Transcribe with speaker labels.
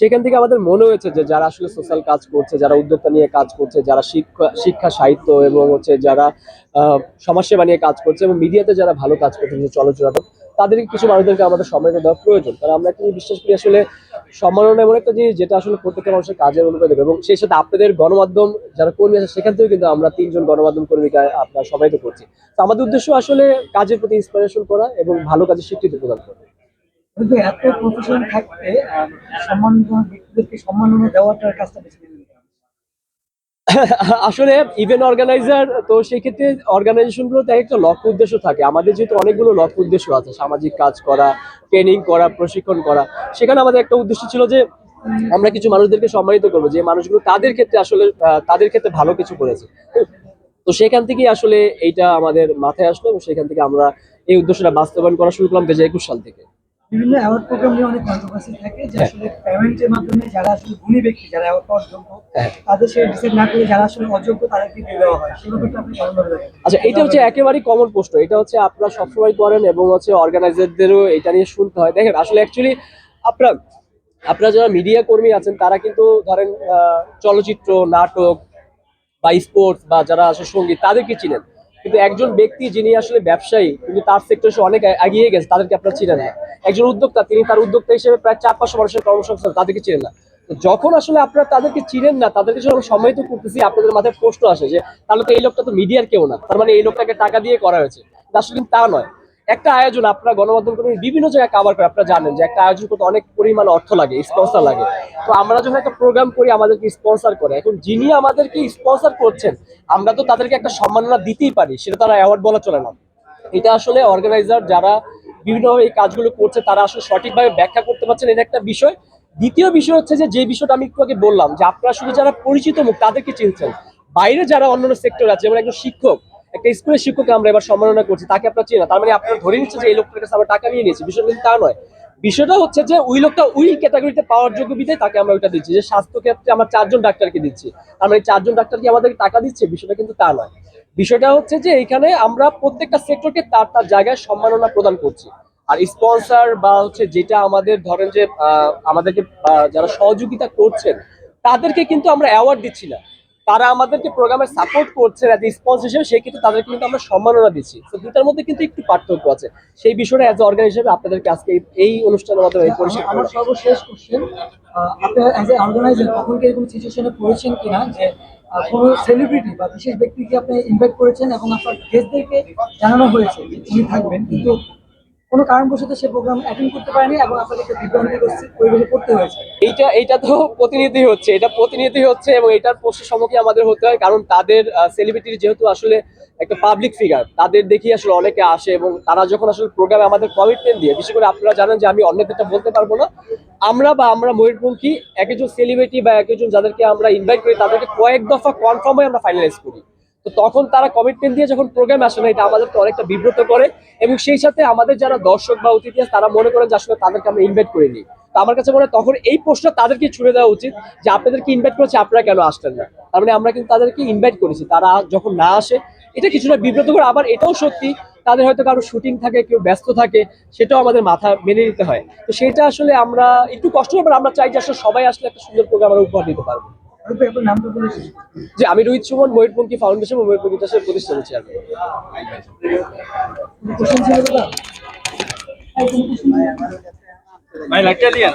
Speaker 1: সেখান থেকে আমাদের মনে হয়েছে যে যারা আসলে সোশ্যাল কাজ করছে, যারা উদ্যোক্তা নিয়ে কাজ করছে, যারা শিক্ষা শিক্ষা সাহিত্য এবং হচ্ছে যারা সমাজসেবা নিয়ে কাজ করছে এবং মিডিয়াতে যারা ভালো কাজ করছে চলচ্চিত্র তাদেরকে কিছু মানুষদেরকে আমাদের সম্মানিত দেওয়া প্রয়োজন। কারণ আমরা একটা বিশ্বাস করি, আসলে সম্মাননা এমন একটা জিনিস যেটা আসলে প্রত্যেকটা মানুষের কাজের অনুভূতি দেবে এবং সেই সাথে আপনাদের গণমাধ্যম, যারা কর্মী আছে, সেখান থেকেও কিন্তু আমরা তিনজন গণমাধ্যম কর্মীকে আপনার তো করছি। তো আমাদের উদ্দেশ্য আসলে কাজের প্রতি ইন্সপিরেশন করা এবং ভালো কাজের স্বীকৃতি প্রদান করা।
Speaker 2: কিন্তু এত প্রফেশন থাকতে সম্মানজনক ব্যক্তিদেরকে সম্মাননা দেওয়াটার কাজটা বেছে
Speaker 1: আসলে ইভেন্ট অর্গানাইজার তো সেই ক্ষেত্রে অর্গানাইজেশন গুলোতে একটা লক্ষ্য উদ্দেশ্য থাকে। আমাদের যেহেতু অনেকগুলো লক্ষ্য উদ্দেশ্য আছে, সামাজিক কাজ করা ট্রেনিং করা, প্রশিক্ষণ করা। সেখানে আমাদের একটা উদ্দেশ্য ছিল যে, আমরা কিছু মানুষদেরকে সম্মানিত করব, যে মানুষগুলো তাদের ক্ষেত্রে আসলে তাদের ক্ষেত্রে ভালো কিছু করেছে। তো সেখান থেকেই আসলে এইটা আমাদের মাথায় আসলো এবং সেখান থেকে আমরা এই উদ্দেশ্যটা বাস্তবায়ন করা শুরু করলাম দু হাজার একুশ সাল থেকে।
Speaker 2: বিভিন্ন অ্যাওয়ার্ড প্রোগ্রাম নিয়ে অনেক কন্ট্রোভার্সি থাকে যে আসলে পেমেন্টের মাধ্যমে যারা আসলে গুণী ব্যক্তি যারা অ্যাওয়ার্ড পাওয়ার যোগ্য
Speaker 1: হ্যাঁ।
Speaker 2: তাদের সে ডিসাইড না করে যারা আসলে অযোগ্য তাদেরকে দিয়ে দেওয়া হয়? সেই ব্যাপারটা আপনি কেমন ভাবে
Speaker 1: আচ্ছা এটা হচ্ছে একেবারেই কমন প্রশ্ন। এটা হচ্ছে আপনারা সবসময় করেন এবং হচ্ছে অর্গানাইজারদেরও এটা নিয়ে শুনতে হয়। দেখেন আসলে অ্যাকচুয়ালি আপনার আপনারা যারা মিডিয়া কর্মী আছেন তারা কিন্তু ধরেন আহ, চলচ্চিত্র নাটক বা স্পোর্টস বা যারা আসলে সংগীত তাদেরকে চিনেন? কিন্তু একজন ব্যক্তি যিনি আসলে ব্যবসায়ী, কিন্তু তার সেক্টর সে অনেক এগিয়ে গেছে, তাদেরকে আপনারা চিনেন না। একজন উদ্যোক্তা, তিনি তার উদ্যোক্তা হিসেবে প্রায় চার পাঁচশো মানুষের কর্মসংস্থান তাদেরকে চিনেন না। যখন আসলে আপনারা তাদেরকে চিনেন না, তাদেরকে যখন সম্মানিত করতেছি, আপনাদের মাথায় প্রশ্ন আসে যে, তাহলে তো এই লোকটা তো মিডিয়ার কেউ না। তার মানে এই লোকটাকে টাকা দিয়ে করা হয়েছে। আসলে কিন্তু তা নয়। একটা আয়োজন আপনারা গণমাধ্যম কর্মী বিভিন্ন জায়গায় কাভার করে, আপনারা জানেন যে একটা আয়োজন করতে অনেক পরিমাণ অর্থ লাগে স্পন্সর লাগে। তো আমরা যখন একটা প্রোগ্রাম করি, আমাদেরকে স্পন্সর করে। এখন যিনি আমাদেরকে স্পন্সর করছেন, আমরা তো তাদেরকে একটা সম্মাননা দিতেই পারি, সেটা তারা অ্যাওয়ার্ড বলা চলে না। এটা আসলে অর্গানাইজার যারা বিভিন্নভাবে এই কাজগুলো করছে, তারা আসলে সঠিকভাবে ব্যাখ্যা করতে পারছেন, এটা একটা বিষয়। দ্বিতীয় বিষয় হচ্ছে যে যে বিষয়টা আমি একটু আগে বললাম, যে আপনারা শুধু যারা পরিচিত মুখ, তাদেরকে চিনছেন। বাইরে যারা অন্যান্য সেক্টর আছে, যেমন একজন শিক্ষক একটা স্কুলের শিক্ষককে আমরা এবার সম্মাননা করছি, তাকে আপনার চিনেন না। তার মানে আপনারা ধরে নিচ্ছে যে এই লোকটার কাছে আমরা টাকা নিয়ে নিয়েছি। বিষয়টা কিন্তু তা নয়। বিষয়টা হচ্ছে যে ওই লোকটা ওই ক্যাটাগরিতে পাওয়ার যোগ্য বিধায় তাকে আমরা ওইটা দিচ্ছি। যে স্বাস্থ্য ক্ষেত্রে আমরা চারজন ডাক্তারকে দিচ্ছি। তার মানে চারজন ডাক্তার কি আমাদেরকে টাকা দিচ্ছে? বিষয়টা কিন্তু তা নয়। বিষয়টা হচ্ছে যে এখানে আমরা প্রত্যেকটা সেক্টরকে তার তার জায়গায় সম্মাননা প্রদান করছি। আর স্পন্সর বা হচ্ছে যেটা আমাদের ধরেন যে আমাদেরকে যারা সহযোগিতা করছেন, তাদেরকে কিন্তু আমরা অ্যাওয়ার্ড দিচ্ছি না। তারা আমাদেরকে প্রোগ্রামে সাপোর্ট করছে অ্যাজ স্পন্সর হিসেবে সেই ক্ষেত্রে তাদেরকে কিন্তু আমরা সম্মাননা দিচ্ছি। তো দুটার মধ্যে কিন্তু একটু পার্থক্য আছে। সেই বিষয়টা অ্যাজ অর্গান হিসেবে আপনাদেরকে আজকে এই- অনুষ্ঠানের মাধ্যমে পরিষ্কার
Speaker 2: আমার সর্বশেষ কোশ্চেন আপনি অ্যাজ এ অর্গানাইজার কখন কি এরকম সিচুয়েশনে পড়েছেন কিনা? যে কোনো সেলিব্রিটি বা বিশেষ ব্যক্তিকে আপনি ইনভাইট করেছেন এবং আপনার গেস্টদেরকে জানানো হয়েছে যে তিনি থাকবেন? কিন্তু কোনো কারণবশত সে প্রোগ্রাম অ্যাটেন্ড করতে পারেনি এবং আপনাকে একটা বিভ্রান্তিকর পরিবেশে পড়তে হয়েছে।
Speaker 1: এইটা এইটা তো প্রতিনিধি হচ্ছে, এটা প্রতিনিধি হচ্ছে এবং এটার প্রশ্নের সম্মুখীন আমাদের হতে হয়, কারণ তাদের সেলিব্রিটি যেহেতু আসলে একটা পাবলিক ফিগার তাদের দেখি আসলে অনেকে আসে এবং তারা যখন আসলে প্রোগ্রামে আমাদের কমিটমেন্ট দিয়ে, বিশেষ করে আপনারা জানেন যে আমি অন্যদেরটা বলতে পারব না, আমরা বা আমরা ময়ূরপঙ্খী এক একজন সেলিব্রিটি বা এক একজন যাদেরকে আমরা ইনভাইট করি, তাদেরকে কয়েক দফা কনফার্ম হয়ে আমরা ফাইনালাইজ করি। তো তখন তারা কমিটমেন্ট দিয়ে যখন প্রোগ্রাম আসে না, এটা আমাদেরকে অনেকটা বিব্রত করে এবং সেই সাথে আমাদের যারা দর্শক বা অতিথি আছে, তারা মনে করেন যে আসলে তাদেরকে আমরা ইনভাইট করিনি তো আমার কাছে মনে হয় তখন এই প্রশ্নটা তাদেরকে ছুড়ে দেওয়া উচিত যে আপনাদেরকে ইনভাইট করেছে, আপনারা কেন আসতেন না? তার মানে আমরা কিন্তু তাদেরকে ইনভাইট করেছি, তারা যখন না আসে, এটা কিছুটা বিব্রত করে, আবার এটাও সত্যি তাদের হয়তো কারও শুটিং থাকে, কেউ ব্যস্ত থাকে, সেটাও আমাদের মাথা মেনে নিতে হয়। তো সেটা আসলে আমরা একটু কষ্ট হবে, আমরা চাই যে আসলে সবাই আসলে একটা সুন্দর প্রোগ্রাম আমরা উপহার দিতে পারব। যে আমি রোহিত সুমন ময়ূরপঙ্খী ফাউন্ডেশন ও ময়ূরপঙ্খী চাষের প্রতিষ্ঠাতা চেয়ারম্যান
Speaker 3: ভাই দিয়ে